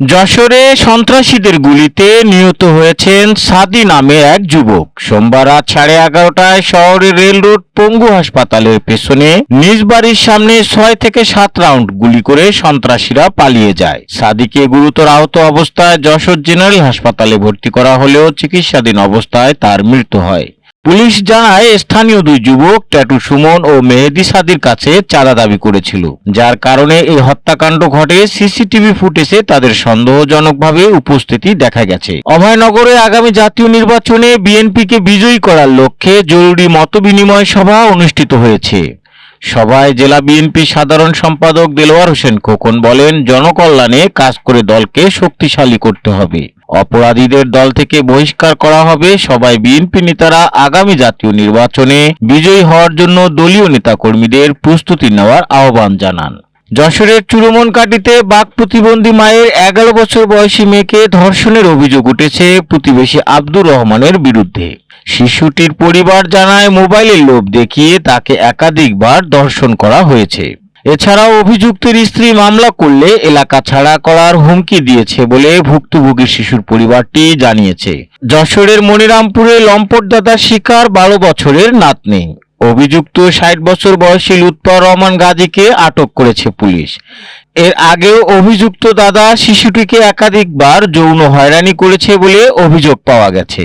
যশোরে সন্ত্রাসীদের গুলিতে নিহত হয়েছেন সাদি নামে এক যুবক। সোমবার রাত সাড়ে এগারোটায় শহরের রেল রোড পঙ্গু হাসপাতালের পেছনে নিজ বাড়ির সামনে ছয় থেকে সাত রাউন্ড গুলি করে সন্ত্রাসীরা পালিয়ে যায়। সাদিকে গুরুতর আহত অবস্থায় যশোর জেনারেল হাসপাতালে ভর্তি করা হলেও চিকিৎসাধীন অবস্থায় তার মৃত্যু হয়। পুলিশ জানায় স্থানীয় দুই যুবক ট্যাটু সুমন ও মেহেদি সাদির কাছে চাঁদা দাবি করেছিল। যার কারণে এই হত্যাকাণ্ড ঘটে সিসিটিভি ফুটেজে তাদের সন্দেহজনকভাবে উপস্থিতি দেখা গেছে। অভয়নগরে আগামী জাতীয় নির্বাচনে বিএনপিকে বিজয়ী করার লক্ষ্যে জরুরি মতবিনিময় সভা অনুষ্ঠিত হয়েছে। সভায় জেলা বিএনপি সাধারণ সম্পাদক দেলোয়ার হোসেন খোকন বলেন, জনকল্যাণে কাজ করে দলকে শক্তিশালী করতে হবে। অপরাধীদের দল থেকে বহিষ্কার করা হবে। সবাই বিএনপি নেতারা আগামী জাতীয় নির্বাচনে বিজয়ী হওয়ার জন্য দলীয় নেতাকর্মীদের প্রস্তুতি নেওয়ার আহ্বান জানান। যশোরের চুরুমনকাটিতে বাঘ প্রতিবন্ধী মায়ের এগারো বছর বয়সী মেয়েকে ধর্ষণের অভিযোগ উঠেছে প্রতিবেশী আব্দুর রহমানের বিরুদ্ধে। শিশুটির পরিবার জানায়, মোবাইলের লোভ দেখিয়ে তাকে একাধিকবার ধর্ষণ করা হয়েছে। এছাড়াও অভিযুক্তের স্ত্রী মামলা করলে এলাকা ছাড়া করার হুমকি দিয়েছে বলে ভুক্তভোগী শিশুর পরিবারটি জানিয়েছে। যশোরের মনিরামপুরে লম্পটদাতার শিকার বারো বছরের নাতনি। অভিযুক্ত ষাট বছর বয়সী লুৎফর রহমান গাজীকে আটক করেছে পুলিশ। এর আগেও অভিযুক্ত দাদা শিশুটিকে একাধিকবার যৌন হয়রানি করেছে বলে অভিযোগ পাওয়া গেছে।